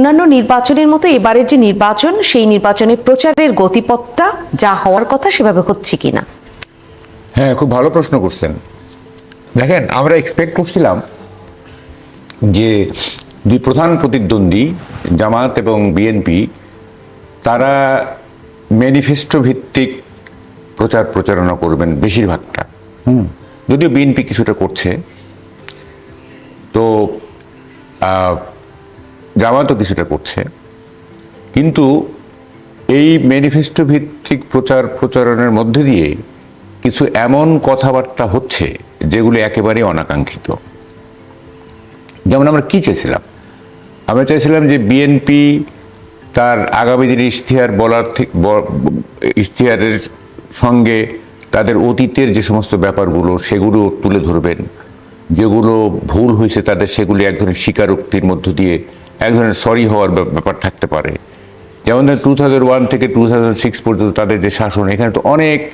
অন্যান্য নির্বাচনের মতো এবারের যে নির্বাচন, সেই নির্বাচনে প্রচারের গতিপথটা যা হওয়ার কথা সেভাবে হচ্ছে কিনা? হ্যাঁ খুব ভালো প্রশ্ন করছেন। দেখেন, আমরা এক্সপেক্ট করছিলাম যে দুই প্রধান প্রতিদ্বন্দ্বী, জামাত এবং বিএনপি, তারা ম্যানিফেস্টো ভিত্তিক প্রচার প্রচারণা করবেন বেশিরভাগটা। হুম। যদিও বিএনপি কিছুটা করছে। তো আহ, জামাতও কিছুটা করছে। কিন্তু এই ম্যানিফেস্টো ভিত্তিক প্রচার প্রচারণের মধ্যে দিয়ে কিছু এমন কথাবার্তা হচ্ছে যেগুলো একেবারেই অনাকাঙ্ক্ষিত। যেমন আমরা কি চেয়েছিলাম আমরা চাইছিলাম যে বিএনপি তার আগামী দিনে ইশতেহার বলার ইশতেহারের সঙ্গে তাদের অতীতের যে সমস্ত ব্যাপারগুলো সেগুলো তুলে ধরবেন। যেগুলো ভুল হয়েছে তাদের সেগুলি এক ধরনের স্বীকারোক্তির মধ্য দিয়ে এক ধরনের সরি হওয়ার ব্যাপ- ব্যাপার থাকতে পারে। যেমন ধরেন টু থাউজেন্ড ওয়ান থেকে টু থাউজেন্ড সিক্স পর্যন্ত তাদের যে শাসন, এখানে তো অনেক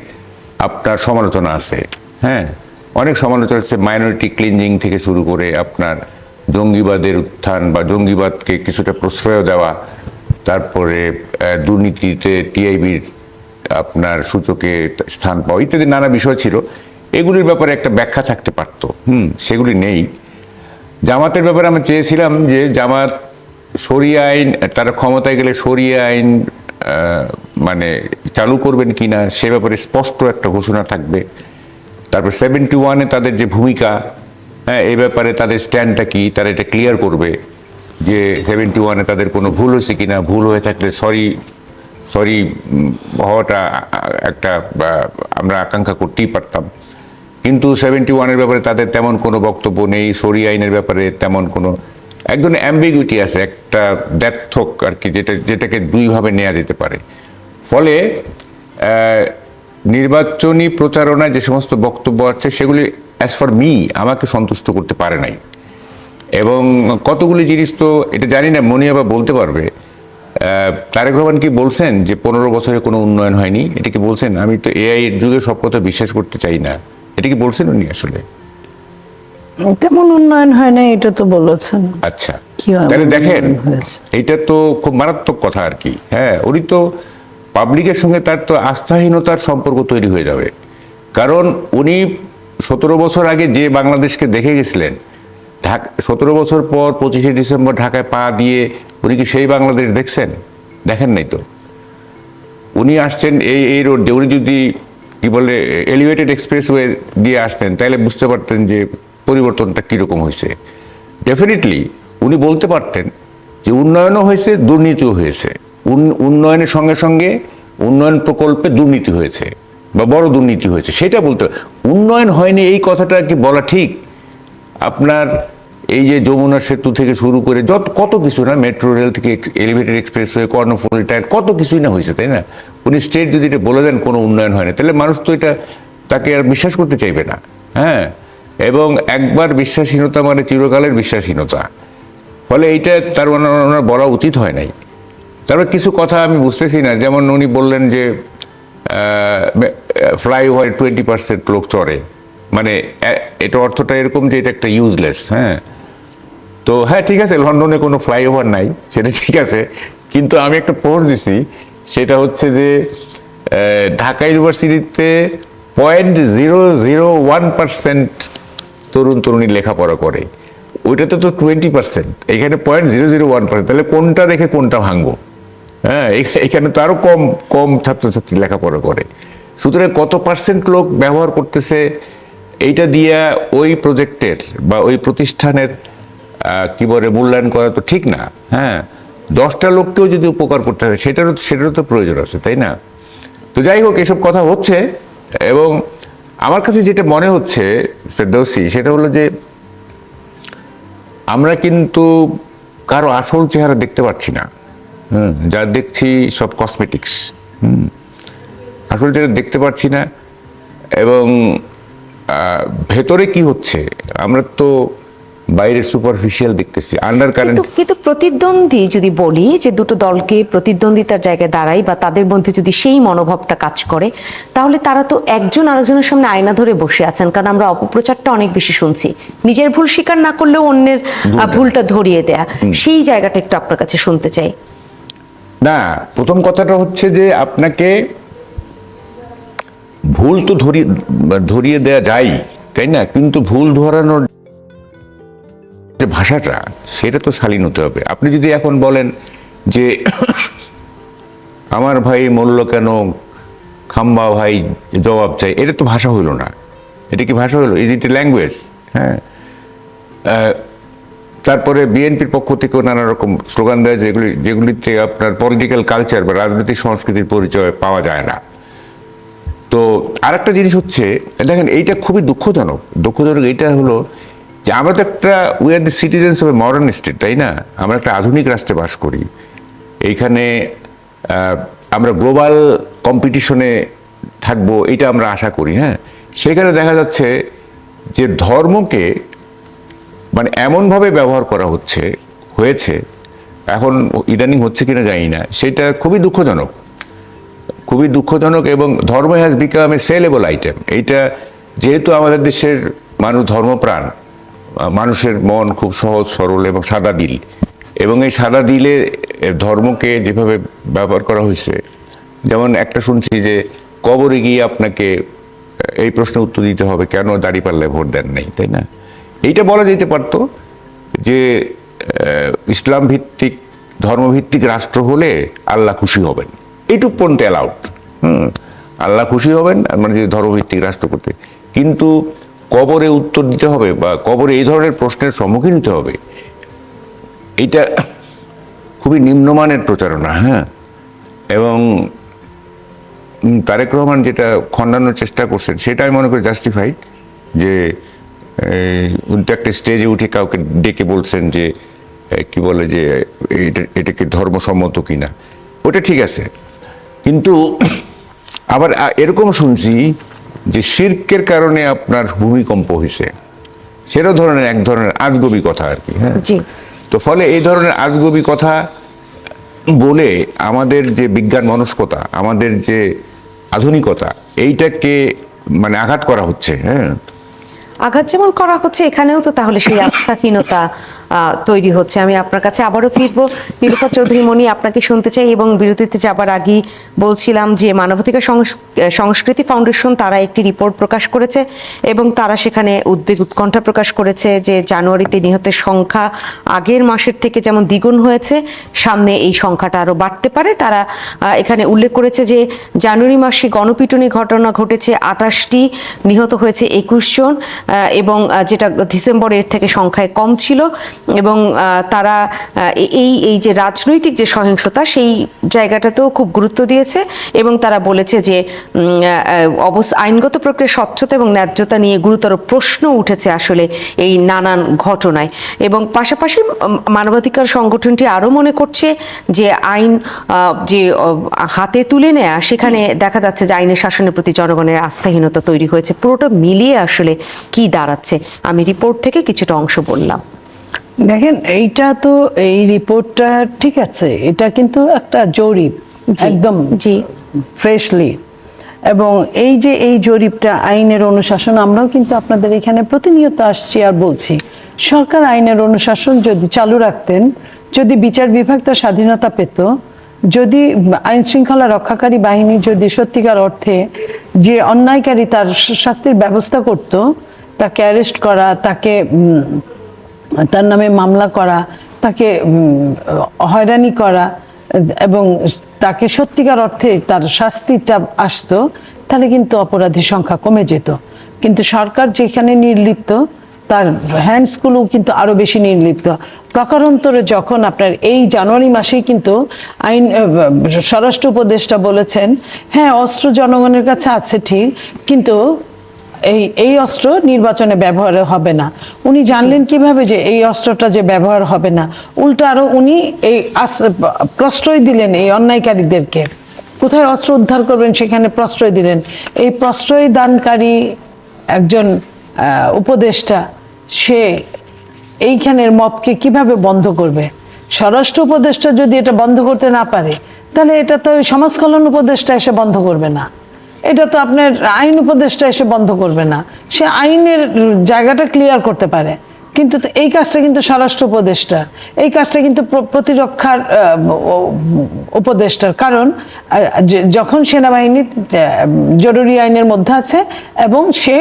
আপনার সমালোচনা আছে হ্যাঁ? অনেক সমালোচনা আছে মাইনরিটি ক্লিনজিং থেকে শুরু করে আপনার জঙ্গিবাদের উত্থান বা জঙ্গিবাদকে কিছুটা প্রশ্রয় দেওয়া, তারপরে দুর্নীতিতে টিআইবির আপনার সূচকে স্থান পাওয়া ইত্যাদি নানা বিষয় ছিল। এগুলির ব্যাপারে একটা ব্যাখ্যা থাকতে পারত, হুম, সেগুলি নেই। জামাতের ব্যাপারে আমরা চেয়েছিলাম যে জামাত সরিয়ে আইন, তারা ক্ষমতায় গেলে সরিয়ে আইন মানে চালু করবেন কি না সে ব্যাপারে স্পষ্ট একটা ঘোষণা থাকবে। তারপর সেভেন্টি ওয়ানে তাদের যে ভূমিকা হ্যাঁ এ ব্যাপারে তাদের স্ট্যান্ডটা কি, তারা এটা ক্লিয়ার করবে যে সেভেন্টি ওয়ানে তাদের কোনো ভুল হয়েছে কি না ভুল হয়ে থাকলে সরি সরি হওয়াটা একটা আমরা আকাঙ্ক্ষা করতেই পারতাম। কিন্তু সেভেন্টি ওয়ানের ব্যাপারে তাদের তেমন কোনো বক্তব্য নেই, সরি আইনের ব্যাপারে তেমন কোনো এক ধরনের অ্যাম্বিগুইটি আছে, একটা দ্ব্যর্থক আর কি, যেটা যেটাকে দুইভাবে নেওয়া যেতে পারে। ফলে নির্বাচনী প্রচারণায় যে সমস্ত বক্তব্য আছে, সেগুলি অ্যাজ ফর মি আমাকে সন্তুষ্ট করতে পারে নাই। এবং কতগুলি জিনিস তো, এটা জানি না, মনিয়া আবার বলতে পারবে। তারেক রহমান কি বলছেন যে পনেরো বছরে কোনো উন্নয়ন হয়নি? এটা কি বলছেন? আমি তো এআই এর যুগে সব কথা বিশ্বাস করতে চাই না। এটা কি বলছেন উনি আসলে? তেমন উন্নয়ন হয় না এটা তো বলেছেন। আচ্ছা। তাহলে দেখেন এটা তো খুব মারাত্মক কথা আর কি। হ্যাঁ উনি তো পাবলিকের সঙ্গে তার তো আস্থাহীনতার সম্পর্ক তৈরি হয়ে যাবে। কারণ উনি সতেরো বছর আগে যে বাংলাদেশকে দেখে গেছিলেন ঢাকা সতেরো বছর পর পঁচিশে ডিসেম্বর ঢাকায় পা দিয়ে উনি কি সেই বাংলাদেশ দেখছেন? দেখেন নাই তো। উনি আসছেন এই এই রোড দিয়ে। উনি যদি কি বলে এলিভেটেড এক্সপ্রেসওয়ে দিয়ে আসতেন তাহলে বুঝতে পারতেন যে পরিবর্তনটা কীরকম হয়েছে? ডেফিনেটলি উনি বলতে পারতেন যে উন্নয়নও হয়েছে, দুর্নীতিও হয়েছে। উন- উন্নয়নের সঙ্গে সঙ্গে উন্নয়ন প্রকল্পে দুর্নীতি হয়েছে বা বড় দুর্নীতি হয়েছে, সেটা বলতে উন্নয়ন হয়নি এই কথাটা কি বলা ঠিক? আপনার এই যে যমুনা সেতু থেকে শুরু করে যত, কত কিছু না মেট্রো রেল থেকে এলিভেটেড এক্সপ্রেস হয়ে কর্ণফুল টায়ার কত কিছুই না হয়েছে, তাই না? উনি স্টেট যদি এটা বলে দেন কোনো উন্নয়ন হয় না তাহলে মানুষ তো এটা তাকে আর বিশ্বাস করতে চাইবে না। হ্যাঁ? এবং একবার বিশ্বাসহীনতা মানে চিরকালের বিশ্বাসহীনতা। ফলে এইটা তার মানে ওনার বলা উচিত হয় নাই। তারপর কিছু কথা আমি বুঝতেছি না, যেমন উনি বললেন যে ফ্লাইওভার টোয়েন্টি পার্সেন্ট লোক চড়ে। মানে এটা অর্থটা এরকম যে এটা একটা ইউজলেস হ্যাঁ। তো হ্যাঁ ঠিক আছে, লন্ডনে কোনো ফ্লাইওভার নাই, সেটা ঠিক আছে। কিন্তু আমি একটা পোস্ট দিছি, সেটা হচ্ছে যে ঢাকা ইউনিভার্সিটিতে point zero zero one percent তরুণ তরুণী লেখাপড়া করে। ওইটাতে তো টোয়েন্টি পার্সেন্ট এখানে point zero zero one percent তাহলে কোনটা দেখে কোনটা ভাঙবো? হ্যাঁ এখানে তো আরও কম কম ছাত্রছাত্রী লেখাপড়া করে। সুতরাং কত পার্সেন্ট লোক ব্যবহার করতেছে, এইটা দিয়া ওই প্রজেক্টের বা ওই প্রতিষ্ঠানের কি বলে, মূল্যায়ন করা তো ঠিক না। হ্যাঁ দশটা লোককেও যদি উপকার করতে হয়, সেটারও সেটারও তো প্রয়োজন আছে, তাই না? তো যাই হোক, এসব কথা হচ্ছে এবং আমার কাছে যেটা মনে হচ্ছে ফেরদৌসি, সেটা হলো যে আমরা কিন্তু কারও আসল চেহারা দেখতে পাচ্ছি না। হুম, যা দেখছি সব কসমেটিক্স হুম, আসল চেহারা দেখতে পাচ্ছি না এবং ভেতরে কি হচ্ছে? আমরা তো বাইরের সুপারফিশিয়াল দেখতেছি আন্ডার কারেন্ট কিন্তু প্রতিদ্বন্দ্বী যদি বলি যে দুটো দলকে প্রতিদ্বন্দ্বিতার জায়গায় দাঁড়াই বা তাদের মধ্যে যদি সেই মনোভাবটা কাজ করে তাহলে তারা তো একজন আরেকজনের সামনে আয়না ধরে বসে আছেন কারণ আমরা অপপ্রচারটা অনেক বেশি শুনছি। নিজের ভুল স্বীকার না করলেও অন্যের ভুলটা ধরিয়ে দেয়া। সেই জায়গাটা একটু আপনার কাছে শুনতে চাই। না প্রথম কথাটা হচ্ছে যে আপনাকে ভুল তো ধরিয়ে ধরিয়ে দেয়া যায় তাই না? কিন্তু ভুল ধরানোর যে ভাষাটা, সেটা তো শালীন হতে হবে। আপনি যদি এখন বলেন যে, আমার ভাই মূল্য কেন? খাম্বা ভাই জবাব চাই। এটা তো ভাষা হইল না। এটা কি ভাষা হইল? ইজ ইট ল্যাঙ্গুয়েজ হ্যাঁ। তারপরে বিএনপির পক্ষ থেকেও নানা রকম স্লোগান দেয় যেগুলি যেগুলিতে আপনার পলিটিক্যাল কালচার বা রাজনৈতিক সংস্কৃতির পরিচয় পাওয়া যায় না। তো আরেকটা জিনিস হচ্ছে, দেখেন এইটা খুবই দুঃখজনক। দুঃখজনক এইটা হলো যে আমরা তো একটা we are the citizens of a modern state তাই না? আমরা একটা আধুনিক রাষ্ট্রে বাস করি। এইখানে আমরা গ্লোবাল কম্পিটিশনে থাকব, এটা আমরা আশা করি হ্যাঁ? সেখানে দেখা যাচ্ছে যে ধর্মকে মানে এমনভাবে ব্যবহার করা হচ্ছে, হয়েছে, এখন ইদানিং হচ্ছে কিনা জানি না, সেটা খুবই দুঃখজনক। খুবই দুঃখজনক এবং ধর্ম has become a saleable item এইটা যেহেতু আমাদের দেশের মানুষ ধর্মপ্রাণ মানুষের মন খুব সহজ, সরল এবং সাদা দিল। এবং এই সাদা দিলে ধর্মকে যেভাবে ব্যবহার করা হয়েছে, যেমন একটা শুনছি যে কবরে গিয়ে আপনাকে এই প্রশ্নের উত্তর দিতে হবে, কেন দাঁড়িপাল্লায় ভোট দেন নাই, তাই না? এইটা বলা যেতে পারতো যে ইসলাম ভিত্তিক ধর্মভিত্তিক রাষ্ট্র হলে আল্লাহ খুশি হবেন। এইটুক পর্যন্ত অ্যালাউড হুম? আল্লাহ খুশি হবেন মানে যে ধর্মভিত্তিক রাষ্ট্র করতে। কিন্তু কবরে উত্তর দিতে হবে বা কবরে এই ধরনের প্রশ্নের সম্মুখীন হতে হবে, এটা খুবই নিম্নমানের প্রচারণা হ্যাঁ? এবং তারেক রহমান যেটা খণ্ডানোর চেষ্টা করছেন, সেটা আমি মনে করি জাস্টিফাইড যে একটা স্টেজে উঠে কাউকে ডেকে বলছেন যে কি বলে যে, এটা, এটাকে ধর্মসম্মত কিনা। ওটা ঠিক আছে। কিন্তু আবার এরকম শুনছি যে শির্কের কারণে আপনার ভূমিকম্প হয়েছে সেটাও ধরনের এক ধরনের আজগবি কথা আর কি হ্যাঁ? তো ফলে এই ধরনের আজগবি কথা বলে আমাদের যে বিজ্ঞান মনস্কতা আমাদের যে আধুনিকতা এইটাকে মানে আঘাত করা হচ্ছে হ্যাঁ? আঘাত যেমন করা হচ্ছে এখানেও তো তাহলে সেই আস্থাহীনতা তৈরি হচ্ছে। আমি আপনার কাছে আবারও ফিরবো। নীলুফার চৌধুরী মণি, আপনাকে শুনতে চাই এবং বিরতিতে যাবার আগেই বলছিলাম যে মানবাধিকার সংস- সংস্কৃতি ফাউন্ডেশন তারা একটি রিপোর্ট প্রকাশ করেছে এবং তারা সেখানে উদ্বেগ উৎকণ্ঠা প্রকাশ করেছে যে জানুয়ারিতে নিহতের সংখ্যা আগের মাসের থেকে যেমন দ্বিগুণ হয়েছে, সামনে এই সংখ্যাটা আরও বাড়তে পারে। তারা এখানে উল্লেখ করেছে যে জানুয়ারি মাসে গণপিটুনি ঘটনা ঘটেছে আটাশটি নিহত হয়েছে একুশ জন এবং যেটা ডিসেম্বরের থেকে সংখ্যায় কম ছিল। এবং তারা এই এই যে রাজনৈতিক যে সহিংসতা, সেই জায়গাটাতেও খুব গুরুত্ব দিয়েছে এবং তারা বলেছে যে অবশ্য আইনগত প্রক্রিয়া স্বচ্ছতা এবং ন্যায্যতা নিয়ে গুরুতর প্রশ্ন উঠেছে আসলে এই নানান ঘটনায়। এবং পাশাপাশি মানবাধিকার সংগঠনটি আরও মনে করছে যে আইন যে হাতে তুলে নেয়া, সেখানে দেখা যাচ্ছে যে আইনের শাসনের প্রতি জনগণের আস্থাহীনতা তৈরি হয়েছে। পুরোটা মিলিয়ে আসলে কি দাঁড়াচ্ছে? আমি রিপোর্ট থেকে কিছুটা অংশ বললাম। দেখেন এইটা তো এই রিপোর্টটা ঠিক আছে এটা কিন্তু একটা জরিপ একদম জি। ফ্রেশলি এবং এই যে এই জরিপটা আইনের অনুশাসন আমরাও কিন্তু আপনাদের এখানে প্রতিনিয়ত আসছি আর বলছি সরকার আইনের অনুশাসন যদি চালু রাখতেন যদি বিচার বিভাগ তার স্বাধীনতা পেত যদি আইন শৃঙ্খলা রক্ষাকারী বাহিনী যদি সত্যিকার অর্থে যে অন্যায়কারী তার শাস্তির ব্যবস্থা করত তাকে অ্যারেস্ট করা তাকে তার নামে মামলা করা, তাকে হয়রানি করা এবং তাকে সত্যিকার অর্থে তার শাস্তিটা আসতো, তাহলে কিন্তু অপরাধীর সংখ্যা কমে যেত। কিন্তু সরকার যেখানে নির্লিপ্ত, তার হ্যান্ডসগুলো কিন্তু আরও বেশি নির্লিপ্ত। প্রকারান্তরে যখন আপনার এই জানুয়ারি মাসেই কিন্তু আইন স্বরাষ্ট্র উপদেষ্টা বলেছেন হ্যাঁ অস্ত্র জনগণের কাছে আছে ঠিক, কিন্তু এই এই অস্ত্র নির্বাচনে ব্যবহার হবে না। উনি জানলেন কীভাবে যে এই অস্ত্রটা যে ব্যবহার হবে না। উল্টো আরও উনি এই প্রশ্রয় দিলেন এই অন্যায়কারীদেরকে। কোথায় অস্ত্র উদ্ধার করবেন সেখানে প্রশ্রয় দিলেন। এই প্রশ্রয় দানকারী একজন উপদেষ্টা সে এইখানের মপকে কীভাবে বন্ধ করবে? স্বরাষ্ট্র উপদেষ্টা যদি এটা বন্ধ করতে না পারে তাহলে এটা তো ওই সমাজ কল্যাণ উপদেষ্টা এসে বন্ধ করবে না। এটা তো আপনার আইন উপদেষ্টা এসে বন্ধ করবে না। সে আইনের জায়গাটা ক্লিয়ার করতে পারে। কিন্তু এই কাজটা কিন্তু স্বরাষ্ট্র উপদেষ্টা। এই কাজটা কিন্তু প্রতিরক্ষার উপদেষ্টার। কারণ যখন সেনাবাহিনী জরুরি আইনের মধ্যে আছে এবং সে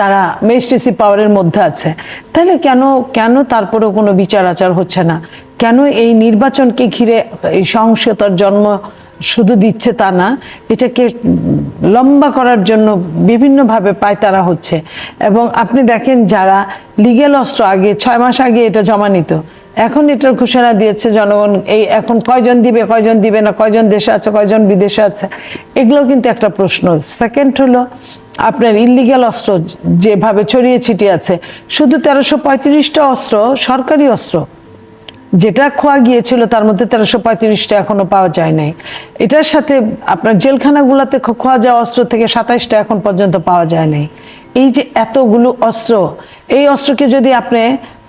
তারা মেজিস্ট্রেসি পাওয়ারের মধ্যে আছে। তাহলে কেন কেন তারপরেও কোনো বিচার আচার হচ্ছে না? কেন এই নির্বাচনকে ঘিরে এই সহিংসতার জন্ম শুধু দিচ্ছে তা না, এটাকে লম্বা করার জন্য বিভিন্নভাবে পায়তারা হচ্ছে। এবং আপনি দেখেন যারা লিগেল অস্ত্র আগে ছয় মাস আগে এটা জমা নিত, এখন এটার ঘোষণা দিয়েছে জনগণ, এই এখন কয়জন দিবে কয়জন দিবে না, কয়জন দেশে আছে, কয়জন বিদেশে আছে এগুলো কিন্তু একটা প্রশ্ন। সেকেন্ড হলো, আপনার ইলিগাল অস্ত্র যেভাবে ছড়িয়ে ছিটিয়ে আছে, শুধু তেরোশো পঁয়ত্রিশটা অস্ত্র সরকারি অস্ত্র যেটা খোয়া গিয়েছিল, তার মধ্যে তেরোশো পঁয়ত্রিশটা এখনও পাওয়া যায় নাই। এটার সাথে আপনার জেলখানাগুলোতে খোয়া যাওয়া অস্ত্র থেকে সাতাইশটা এখন পর্যন্ত পাওয়া যায় নাই। এই যে এতগুলো অস্ত্র, এই অস্ত্রকে যদি আপনি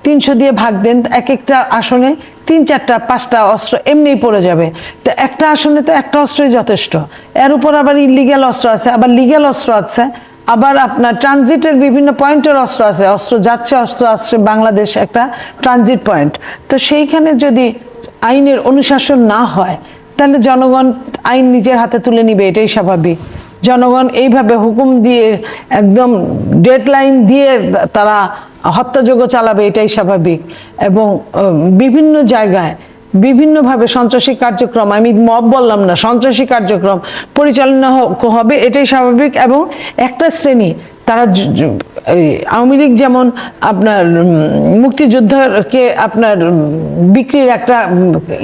তিনশো দিয়ে ভাগ দেন, এক একটা আসনে তিন চারটা, পাঁচটা অস্ত্র এমনিই পড়ে যাবে। তো একটা আসনে তো একটা অস্ত্রই যথেষ্ট। এর উপর আবার ইলিগ্যাল অস্ত্র আছে, আবার লিগ্যাল অস্ত্র আছে। আবার আপনার ট্রানজিটের বিভিন্ন পয়েন্টের অস্ত্র আছে। অস্ত্র যাচ্ছে, অস্ত্র আসছে, বাংলাদেশ একটা ট্রানজিট পয়েন্ট তো সেইখানে যদি আইনের অনুশাসন না হয়, তাহলে জনগণ আইন নিজের হাতে তুলে নিবে, এটাই স্বাভাবিক। জনগণ এইভাবে হুকুম দিয়ে, একদম ডেডলাইন দিয়ে তারা হত্যাযোগ্য চালাবে, এটাই স্বাভাবিক। এবং বিভিন্ন জায়গায় বিভিন্নভাবে সন্ত্রাসী কার্যক্রম, আমি মব বললাম না, সন্ত্রাসী কার্যক্রম পরিচালনা হবে, এটাই স্বাভাবিক। এবং একটা শ্রেণি, তারা আওয়ামী লীগ যেমন আপনার মুক্তিযোদ্ধাকে আপনার বিক্রির একটা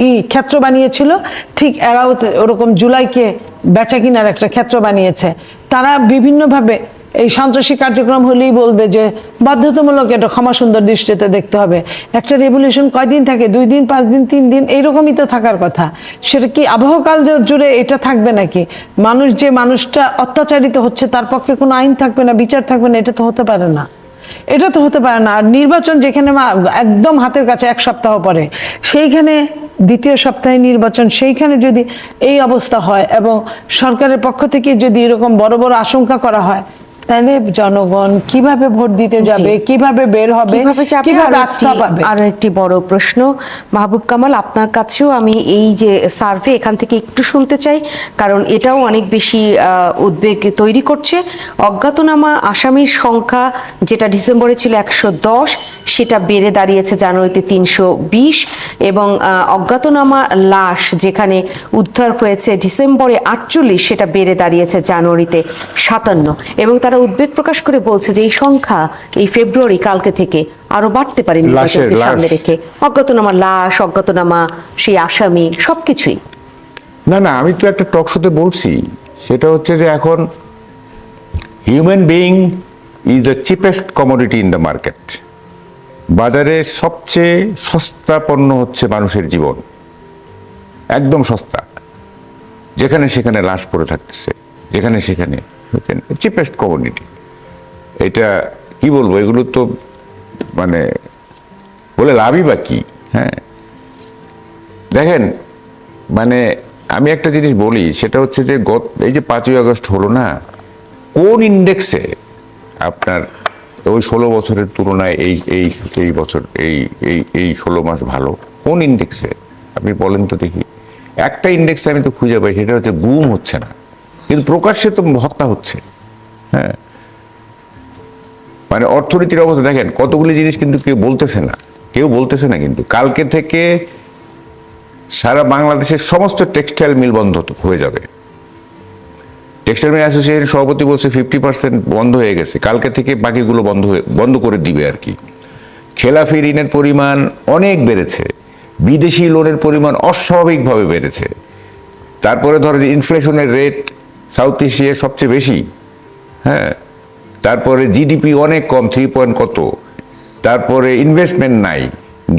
ই ক্ষেত্র বানিয়েছিল, ঠিক এরাও ওরকম জুলাইকে বেচা কিনার একটা ক্ষেত্র বানিয়েছে। তারা বিভিন্নভাবে এই সন্ত্রাসী কার্যক্রম হলেই বলবে যে বাধ্যতামূলক এটা ক্ষমা সুন্দর দৃষ্টিতে দেখতে হবে। একটা রেভলিউশন কয়দিন থাকে? দুই দিন, পাঁচ দিন, তিন দিন? এইরকমই তো থাকার কথা। সেটা কি আবহকাল জুড়ে এটা থাকবে নাকি? মানুষ যে মানুষটা অত্যাচারিত হচ্ছে, তার পক্ষে কোনো আইন থাকবে না, বিচার থাকবে না, এটা তো হতে পারে না। এটা তো হতে পারে না। আর নির্বাচন যেখানে একদম হাতের কাছে এক সপ্তাহ পরে, সেইখানে দ্বিতীয় সপ্তাহে নির্বাচন, সেইখানে যদি এই অবস্থা হয় এবং সরকারের পক্ষ থেকে যদি এরকম বড় বড় আশঙ্কা করা হয় তাহলে জনগণ কীভাবে ভোট দিতে যাবে কীভাবে বের হবে কীভাবে আস্থা একটি- পাবে? আরও একটি বড় প্রশ্ন। মাহবুব কামাল আপনার কাছেও আমি এই যে সার্ভে এখান থেকে একটু শুনতে চাই কারণ এটাও অনেক বেশি উদ্বেগ তৈরি করছে। অজ্ঞাতনামা আসামির সংখ্যা যেটা ডিসেম্বরে ছিল একশো দশ সেটা বেড়ে দাঁড়িয়েছে জানুয়ারিতে তিনশো বিশ এবং অজ্ঞাতনামা লাশ যেখানে উদ্ধার হয়েছে ডিসেম্বরে আটচল্লিশ সেটা বেড়ে দাঁড়িয়েছে জানুয়ারিতে সাতান্ন এবং তারা উদ্বেগ প্রকাশ করে বলছে যে এই সংখ্যা এই ফেব্রুয়ারি কালকে থেকে আরও বাড়তে পারে নির্বাচনকে সামনে রেখে। অজ্ঞাতনামা লাশ অজ্ঞাতনামা সেই আসামি সবকিছুই না না আমি তো একটা টক শোতে বলছি। সেটা হচ্ছে যে এখন human being is the cheapest commodity in the market বাজারে সবচেয়ে সস্তা পণ্য হচ্ছে মানুষের জীবন। একদম সস্তা। যেখানে সেখানে লাশ পড়ে থাকতেছে যেখানে সেখানে। চিপেস্ট কমিউনিটি এটা কি বলব? এগুলো তো মানে বলে লাভই বা কি? হ্যাঁ। দেখেন মানে আমি একটা জিনিস বলি, সেটা হচ্ছে যে গত, এই যে পাঁচই আগস্ট হলো না, কোন ইন্ডেক্সে আপনার ওই ষোলো বছরের তুলনায় এই এই এই বছর, এই এই এই ষোলো মাস ভালো? কোন ইন্ডেক্সে আপনি বলেন তো দেখি। একটা ইন্ডেক্সে আমি তো খুঁজে পাই, সেটা হচ্ছে গুম হচ্ছে না। কিন্তু প্রকাশ্যে তো হত্যা হচ্ছে। হ্যাঁ। মানে অর্থনীতির অবস্থা, দেখেন, কতগুলি জিনিস কিন্তু কেউ বলতেছে না। কেউ বলতেছে না কিন্তু। কালকে থেকে সারা বাংলাদেশের সমস্ত টেক্সটাইল মিল বন্ধ হয়ে যাবে। টেক্সটাইল মিল অ্যাসোসিয়েশন সভাপতি বলছে ফিফটি পার্সেন্ট বন্ধ হয়ে গেছে। কালকে থেকে বাকিগুলো বন্ধ হয়ে, বন্ধ করে দিবে আর কি। খেলাফি ঋণের পরিমাণ অনেক বেড়েছে। বিদেশি লোনের পরিমাণ অস্বাভাবিকভাবে বেড়েছে। তারপরে ধরো যে ইনফ্লেশনের রেট সাউথ এশিয়ায় সবচেয়ে বেশি। হ্যাঁ তারপরে জিডিপি অনেক কম থ্রি পয়েন্ট কত? তারপরে ইনভেস্টমেন্ট নাই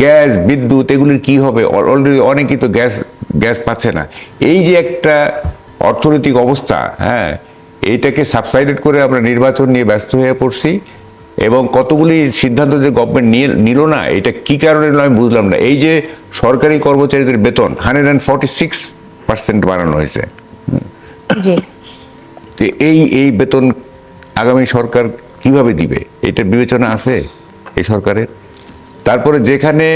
গ্যাস বিদ্যুৎ, এগুলির কি হবে? অলরেডি অনেকেই তো গ্যাস গ্যাস পাচ্ছে না। এই যে একটা অর্থনৈতিক অবস্থা হ্যাঁ এইটাকে সাবসাইডেড করে আমরা নির্বাচন নিয়ে ব্যস্ত হয়ে পড়ছি এবং কতগুলি সিদ্ধান্ত যে গভর্নমেন্ট নিয়ে, নিল না, এটা কি কারণে আমি বুঝলাম না। এই যে সরকারি কর্মচারীদের বেতন hundred and forty six percent বাড়ানো হয়েছে। তো এই এই বেতন আগামী সরকার কীভাবে দিবে? এটা বিবেচনা আছে এই সরকারের? তারপরে যেখানে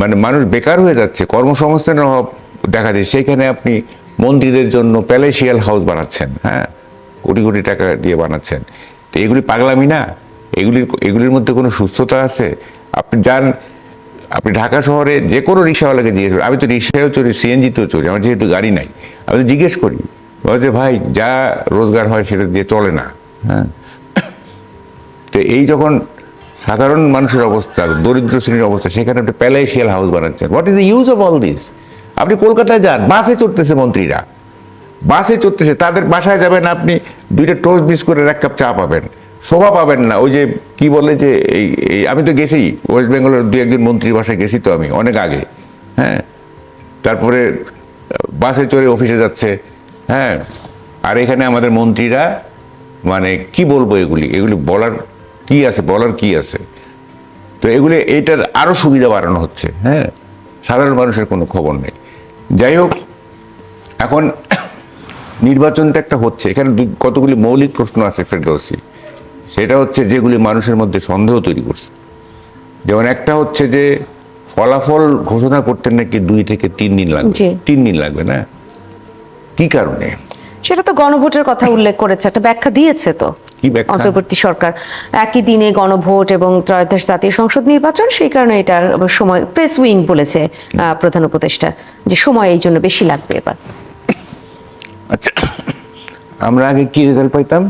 মানে মানুষ বেকার হয়ে যাচ্ছে, কর্মসংস্থানের অভাব দেখা যায় সেইখানে আপনি মন্ত্রীদের জন্য প্যালেশিয়াল হাউস বানাচ্ছেন হ্যাঁ? কোটি কোটি টাকা দিয়ে বানাচ্ছেন। তো এগুলি পাগলামি না? এগুলির এগুলির মধ্যে কোনো সুস্থতা আছে? আপনি যান, আপনি ঢাকা শহরে যে কোনো রিক্সাওয়ালাকে জিজ্ঞেস করি আমি তো রিক্সায়ও চড়ি, সিএনজিতেও চড়ি, আমার যেহেতু গাড়ি নাই, আমি জিজ্ঞেস করি। বলে যে ভাই, যা রোজগার হয় সেটা দিয়ে চলে না। হ্যাঁ? তো এই যখন সাধারণ মানুষের অবস্থা, দরিদ্র শ্রেণির অবস্থা, সেখানে আপনি প্যালেশিয়াল হাউস বানাচ্ছেন। What is the use of all this আপনি কলকাতায় যান, বাসে চড়তেছে মন্ত্রীরা। বাসে চড়তেছে, তাদের বাসায় যাবেন আপনি, দুইটা টোস্ট করে এক কাপ চা পাবেন। শোভা পাবেন না। ওই যে কি বলে যে এই এই, আমি তো গেছি, ওয়েস্ট বেঙ্গলের দু একজন মন্ত্রীর বাসায় গেছি তো আমি, অনেক আগে। হ্যাঁ? তারপরে বাসে চড়ে অফিসে যাচ্ছে। হ্যাঁ আর এখানে আমাদের মন্ত্রীরা মানে কি বলব এগুলি? এগুলি বলার কি আছে বলার কি আছে? তো এগুলি এটার আরও সুবিধা বাড়ানো হচ্ছে হ্যাঁ? সাধারণ মানুষের কোনো খবর নেই। যাই হোক এখন নির্বাচনটা একটা হচ্ছে। এখানে কতগুলি মৌলিক প্রশ্ন আছে ফেরদৌসি। সেটা হচ্ছে যেগুলি মানুষের মধ্যে সন্দেহ তৈরি করছে। যেমন একটা হচ্ছে যে ফলাফল ঘোষণা করতে নাকি দুই থেকে তিন দিন লাগবে। তিন দিন লাগবে না? কি কারণে? সেটা তো গণভোটের কথা উল্লেখ করেছে একটা ব্যাখ্যা দিয়েছে তো? অন্তর্বর্তী সরকার। একই দিনে গণভোট এবং ত্রয়োদশ জাতীয় সংসদ নির্বাচন সেই কারণে এটা সময় প্রেস উইং বলেছে প্রধান উপদেষ্টা যে সময় এই জন্য বেশি লাগবে এবার। আচ্ছা আমরা আগে কি রেজাল্ট পাইতাম?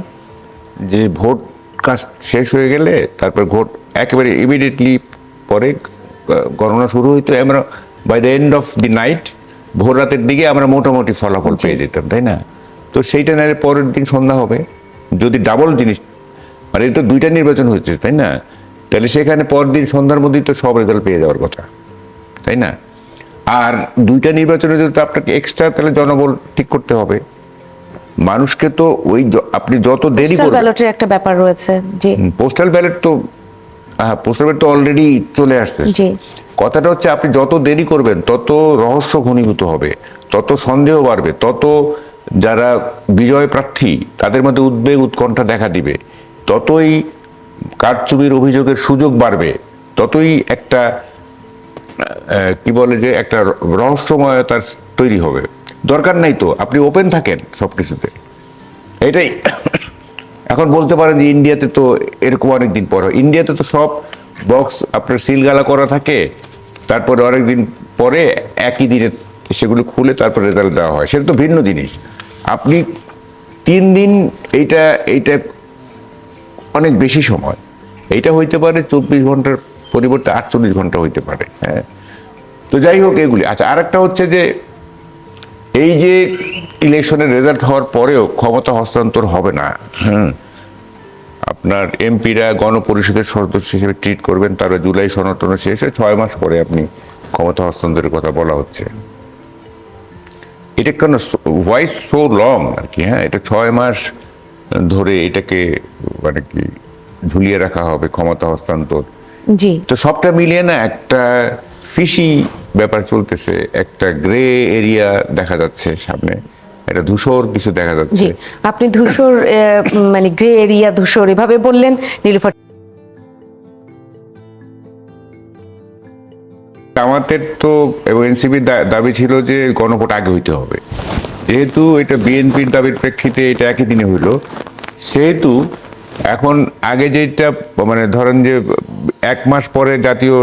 যে ভোট কাস্ট শেষ হয়ে গেলে তারপর ভোট একেবারে ইমিডিয়েটলি পরে গণনা শুরু হইতো আমরা by the end of the night ভোর রাতের দিকে আমরা মোটামুটি ফলাফল পেয়ে যেতাম তাই না? তো সেইটা নাহলে পরের দিন সন্ধ্যা হবে। যদি ডাবল জিনিস মানে এটা তো দুইটা নির্বাচন হচ্ছে তাই না? তাহলে সেখানে পরের দিন সন্ধ্যার মধ্যেই তো সব রেজাল্ট পেয়ে যাওয়ার কথা তাই না? আর দুইটা নির্বাচনে যদি আপনাকে এক্সট্রা তাহলে জনবল ঠিক করতে হবে। মানুষকে তো ওই আপনি যত দেরি করবেন ব্যালটের একটা ব্যাপার রয়েছে পোস্টাল ব্যালট তো হ্যাঁ পোস্টাল ব্যালট তো অলরেডি চলে আসতেছে। জি। কথাটা হচ্ছে আপনি যত দেরি করবেন, তত রহস্য ঘনীভূত হবে, তত সন্দেহ বাড়বে, তত যারা বিজয় প্রার্থী, তাদের মধ্যে উদ্বেগ, উৎকণ্ঠা দেখা দিবে, ততই কারচুপির অভিযোগের সুযোগ বাড়বে, ততই একটা কি বলে যে, একটা রহস্যময়তার তৈরি হবে। দরকার নাই তো, আপনি ওপেন থাকেন সব কিছুতে এটাই। এখন বলতে পারেন যে ইন্ডিয়াতে তো এরকম অনেকদিন পর হয়। ইন্ডিয়াতে তো সব বক্স আপনার সিলগালা করা থাকে, তারপরে অনেকদিন পরে একই দিনে সেগুলো খুলে তারপর রেজাল্ট দেওয়া হয়। সেটা তো ভিন্ন জিনিস। আপনি তিন দিন এইটা এইটা অনেক বেশি সময়। এইটা হইতে পারে চব্বিশ ঘণ্টার পরিবর্তে আটচল্লিশ ঘণ্টা হইতে পারে হ্যাঁ। তো যাই হোক এগুলি। আচ্ছা আরেকটা হচ্ছে যে এই যে ইলেকশনের রেজাল্ট হওয়ার পরেও ক্ষমতা হস্তান্তর হবে না, হুম। আপনার এমপিরা গণপরিষদের সদস্য হিসেবে ট্রিট করবেন তারা জুলাই সনাতন শেষে ছয় মাস পরে আপনি ক্ষমতা হস্তান্তরের কথা বলা হচ্ছে। এটা কেন ভয়েস সো লং আর কি হ্যাঁ এটা ছয় মাস ধরে এটাকে মানে কি ঝুলিয়ে রাখা হবে ক্ষমতা হস্তান্তর। জি। তো সবটা মিলিয়ে না একটা ফিশি ব্যাপার চলতেছে একটা গ্রে এরিয়া দেখা যাচ্ছে সামনে। একটা ধূসর কিছু দেখা যাচ্ছে। আপনি ধূসর মানে গ্রে এরিয়া ধূসর এভাবে বললেন নীলুফার আমাদের তো এবং এনসিপির দাবি ছিল যে গণভোট আগে হইতে হবে। যেহেতু এটা বিএনপির দাবির প্রেক্ষিতে এটা একই দিনে হইল সেহেতু এখন আগে যেটা মানে ধরেন যে এক মাস পরে জাতীয়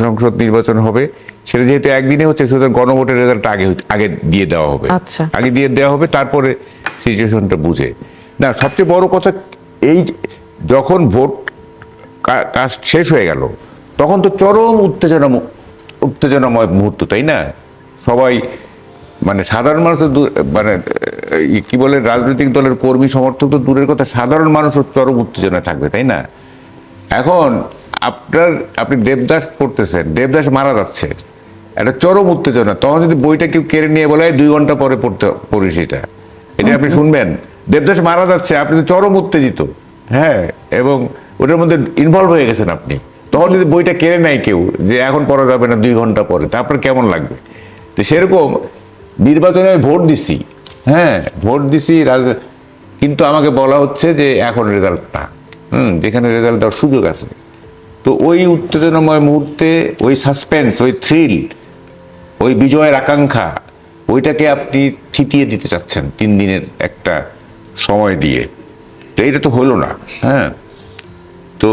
সংসদ নির্বাচন হবে সেটা যেহেতু একদিনে হচ্ছে সুতরাং গণভোটের রেজাল্ট আগে আগে দিয়ে দেওয়া হবে। আচ্ছা। আগে দিয়ে দেওয়া হবে তারপরে সিচুয়েশনটা বুঝে। না সবচেয়ে বড় কথা এই যখন ভোট কাজ শেষ হয়ে গেল তখন তো চরম উত্তেজনা উত্তেজনাময় মুহূর্ত তাই না? সবাই মানে সাধারণ মানুষ তো দূর- মানে কি বলে রাজনৈতিক দলের কর্মী সমর্থক তো দূরের কথা সাধারণ মানুষও চরম উত্তেজনা থাকবে তাই না? এখন আপনার আপনি দেবদাস পড়তেছেন দেবদাস মারা যাচ্ছে। একটা চরম উত্তেজনা। তখন যদি বইটা কেউ কেড়ে নিয়ে বলে "এই দুই ঘণ্টা পরে পড়তে পড়িস এটা। এটা আপনি শুনবেন। দেবদাস মারা যাচ্ছে আপনি তো চরম উত্তেজিত। হ্যাঁ এবং ওটার মধ্যে ইনভলভ হয়ে গেছেন আপনি। তখন যদি বইটা কেড়ে নেয় কেউ যে এখন পড়া যাবে না দুই ঘণ্টা পরে তা আপনার কেমন লাগবে? তো সেরকম নির্বাচনে আমি ভোট দিছি। হ্যাঁ ভোট দিছি রাজ- কিন্তু আমাকে বলা হচ্ছে যে এখন রেজাল্ট না। হুম যেখানে রেজাল্ট দেওয়ার সুযোগ আছে। তো ওই উত্তেজনাময় মুহূর্তে ওই সাসপেন্স ওই থ্রিল ওই বিজয়ের আকাঙ্ক্ষা ওইটাকে আপনি থিতিয়ে দিতে চাচ্ছেন তিন দিনের একটা সময় দিয়ে। তো এটা তো হলো না হ্যাঁ। তো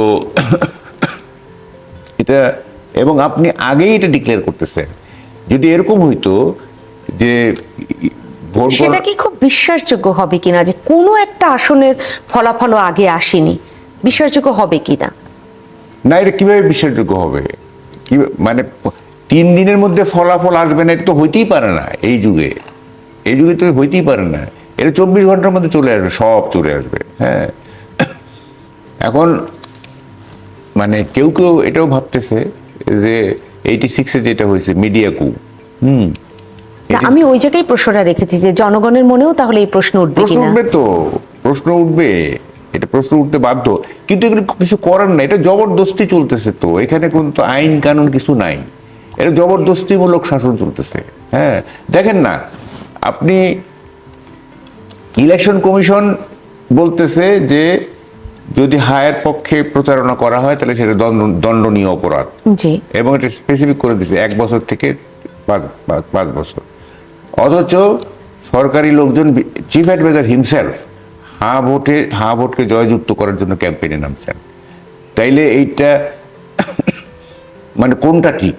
এটা এবং আপনি আগেই এটা ডিক্লেয়ার করতেছেন। যদি এরকম হইতো যে সেটা কি খুব বিশ্বাসযোগ্য হবে কিনা যে কোনো একটা আসনের ফলাফলও আগে আসেনি? বিশ্বাসযোগ্য হবে কিনা? না এটা কীভাবে বিশ্বাসযোগ্য হবে? কি মানে তিন দিনের মধ্যে ফলাফল আসবে না এটা তো হইতেই পারে না এই যুগে। এই যুগে তো হইতেই পারে না। এটা চব্বিশ ঘণ্টার মধ্যে চলে আসবে সব চলে আসবে হ্যাঁ। এখন মানে কেউ কেউ এটাও ভাবতেছে যে এইটি সিক্সে যেটা হয়েছে মিডিয়া কু। হুম। আমি ওই জায়গায় প্রশ্নটা রেখেছি যে জনগণের মনেও তাহলে এই প্রশ্ন উঠবে প্রশ্ন উঠবে তো প্রশ্ন উঠবে। এটা প্রশ্ন উঠতে বাধ্য। কিন্তু এগুলো কিছু করার না এটা জবরদস্তি চলতেছে তো। এখানে কোন তো আইন কানুন কিছু নাই। এটা জবরদস্তিমূলক শাসন চলতেছে। হ্যাঁ দেখেন না আপনি ইলেকশন কমিশন বলতেছে যে যদি হায়ের পক্ষে প্রচারণা করা হয় তাহলে সেটা দণ্ড- দণ্ডনীয় অপরাধ। এবং এটা স্পেসিফিক করে দিছে এক বছর থেকে পাঁচ পাঁচ- পাঁচ বছর। অথচ সরকারি লোকজন চিফ অ্যাডভাইজার হিমসেলফ হা ভোটে হা ভোটকে জয়যুক্ত করার জন্য ক্যাম্পেইনে নামছেন। তাইলে এইটা মানে কোনটা ঠিক?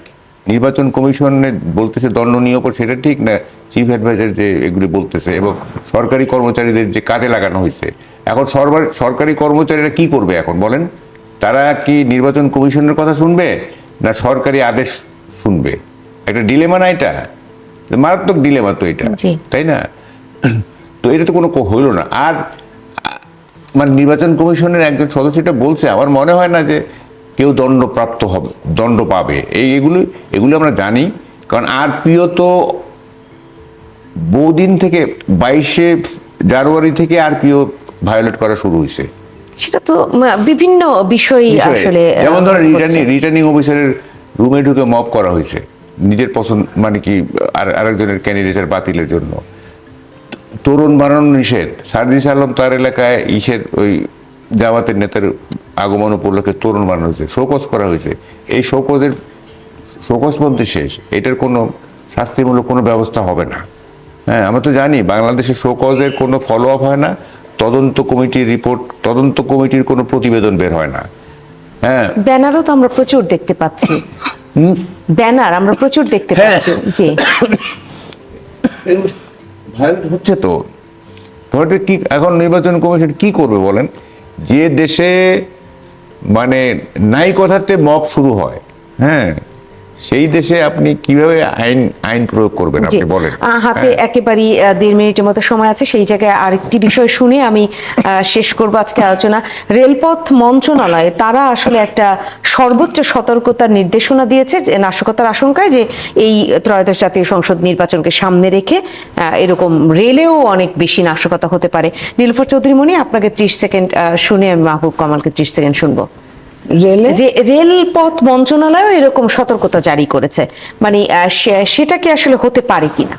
নির্বাচন কমিশনে বলতেছে দণ্ডনীয় অপর সেটা ঠিক না চিফ অ্যাডভাইজার যে এগুলি বলতেছে এবং সরকারি কর্মচারীদের যে কাজে লাগানো হয়েছে? এখন সরকার সরকারি কর্মচারীরা কি করবে এখন বলেন? তারা কি নির্বাচন কমিশনের কথা শুনবে না সরকারি আদেশ শুনবে? একটা ডিলেমা না এটা? মারাত্মক ডিলেমা তো এটা। তাই না? তো এটা তো কোনো হইল না। আর মানে নির্বাচন কমিশনের একজন সদস্য এটা বলছে আমার মনে হয় না যে কেউ দণ্ডপ্রাপ্ত হবে দণ্ড পাবে এই এগুলো এগুলো আমরা জানি কারণ আর প্রিয় তো বহুদিন থেকে বাইশে জানুয়ারি থেকে আর প্রিয় ভায়োলেট করা শুরু হয়েছে সেটা তো বিভিন্ন বিষয়। আসলে যেমন ধরেন হচ্ছে। রিটার্নিং রিটার্নিং অফিসারের রুমে ঢুকে মব করা হয়েছে নিজের পছন্দ মানে কি আর আরেকজনের ক্যান্ডিডেটের বাতিলের জন্য তরুণ বানানো নিষেধ। সার্জিস আলম তার এলাকায় ইসের ওই জামাতের নেতার আগমন উপলক্ষে তরুণ বানানো হয়েছে শোকজ করা হয়েছে। এই শোকজের শোকজ মধ্যে শেষ। এটার কোনো শাস্তিমূলক কোনো ব্যবস্থা হবে না। হ্যাঁ আমরা তো জানি বাংলাদেশে শোকজের কোনো ফলো আপ হয় না তদন্ত কমিটির রিপোর্ট তদন্ত কমিটির কোনো প্রতিবেদন বের হয় না। হ্যাঁ। ব্যানারও তো আমরা প্রচুর দেখতে পাচ্ছি। ব্যানার আমরা প্রচুর দেখতে হ্যাঁ। পাচ্ছি জি। ভায়োলেট হচ্ছে তো। তাহলে কি, এখন নির্বাচন কমিশন কি করবে বলেন? যে দেশে মানে নাই কথাতে মব শুরু হয় হ্যাঁ? সেই দেশে আপনি কীভাবে আইন আইন প্রয়োগ করবেন আপনি বলেন। হাতে হ্যাঁ। একেবারেই দেড় মিনিটের মতো সময় আছে সেই জায়গায় আরেকটি বিষয় শুনে আমি শেষ করব আজকে আলোচনা। রেলপথ মন্ত্রণালয় তারা আসলে একটা সর্বোচ্চ সতর্কতার নির্দেশনা দিয়েছে যে নাশকতার আশঙ্কায় যে এই ত্রয়োদশ জাতীয় সংসদ নির্বাচনকে সামনে রেখে এরকম রেলেও অনেক বেশি নাশকতা হতে পারে। নীলফর চৌধুরী মনি আপনাকে ত্রিশ সেকেন্ড শুনে আমি মাহবুব কামালকে ত্রিশ সেকেন্ড শুনব। রেলপথ মন্ত্রণালয় এরকম সতর্কতা জারি করেছে। মানে সেটা কি আসলে হতে পারে কিনা?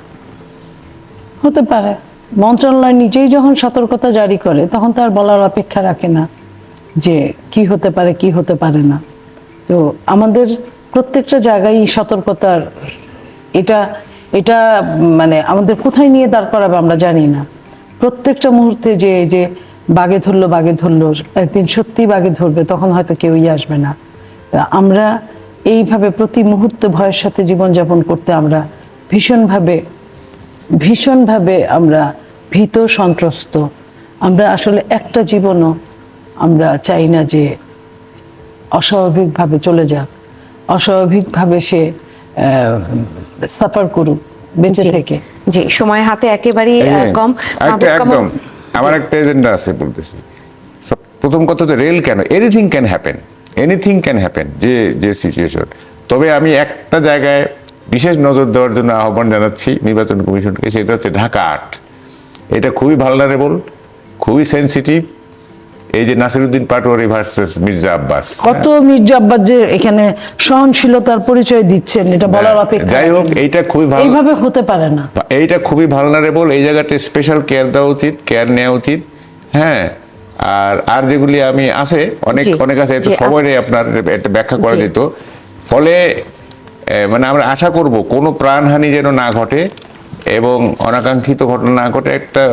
হতে পারে। মন্ত্রণালয় নিজেই যখন সতর্কতা জারি করে তখন তার বলার অপেক্ষা রাখে না যে কি হতে পারে কি হতে পারে না। তো আমাদের প্রত্যেকটা জায়গায় সতর্কতার এটা এটা মানে আমাদের কোথায় নিয়ে দাঁড় করাবে আমরা জানি না। প্রত্যেকটা মুহূর্তে যে যে বাগে ধরলো বাগে ধরলো একদিন সত্যি বাগে ধরবে তখন হয়তো কেউই আসবে না। আমরা এইভাবে প্রতি মুহূর্তে ভয়ের সাথে জীবনযাপন করতে আমরা ভীষণভাবে ভীষণভাবে আমরা ভীত সন্ত্রস্ত। আমরা আসলে একটা জীবনও আমরা চাই না যে অস্বাভাবিকভাবে চলে যাক। অস্বাভাবিকভাবে সে সাফার করুক বেঁচে থেকে। জি সময় হাতে একেবারেই এই আহ, যে, কম একদম। আমার একটা এজেন্ডা আছে বলতেছি। প্রথম কথা তো রেল কেন? Anything can happen anything can happen যে যে সিচুয়েশন তবে আমি একটা জায়গায় বিশেষ নজর দেওয়ার জন্য আহ্বান জানাচ্ছি নির্বাচন কমিশনকে, সেটা হচ্ছে ঢাকা আট। এটা খুবই ভালনারেবল খুবই সেন্সিটিভ এই যে নাসিরুদ্দিন পাটোয়ারি ভার্সেস মির্জা আব্বাস। কত মির্জা আব্বাস যে এখানে সহনশীলতার পরিচয় দিচ্ছেন এটা বলার অপেক্ষা যাই হোক এইটা খুবই ভালো এইভাবে হতে পারে না। এইটা খুবই ভালনারেবল এই জায়গাতে স্পেশাল কেয়ার দেওয়া উচিত কেয়ার নেওয়া উচিত। হ্যাঁ আর আর যেগুলি আমি আছে অনেক অনেক আছে জি, সবাই আচ্ছা। আপনার এটা ব্যাখ্যা করা। যেত। ফলে মানে আমরা আশা করব কোনো প্রাণহানি যেন না ঘটে এবং অনাকাঙ্ক্ষিত ঘটনা না ঘটে একটা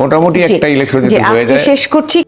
মোটামুটি একটা ইলেকশন হয়ে যায়। শেষ করছি।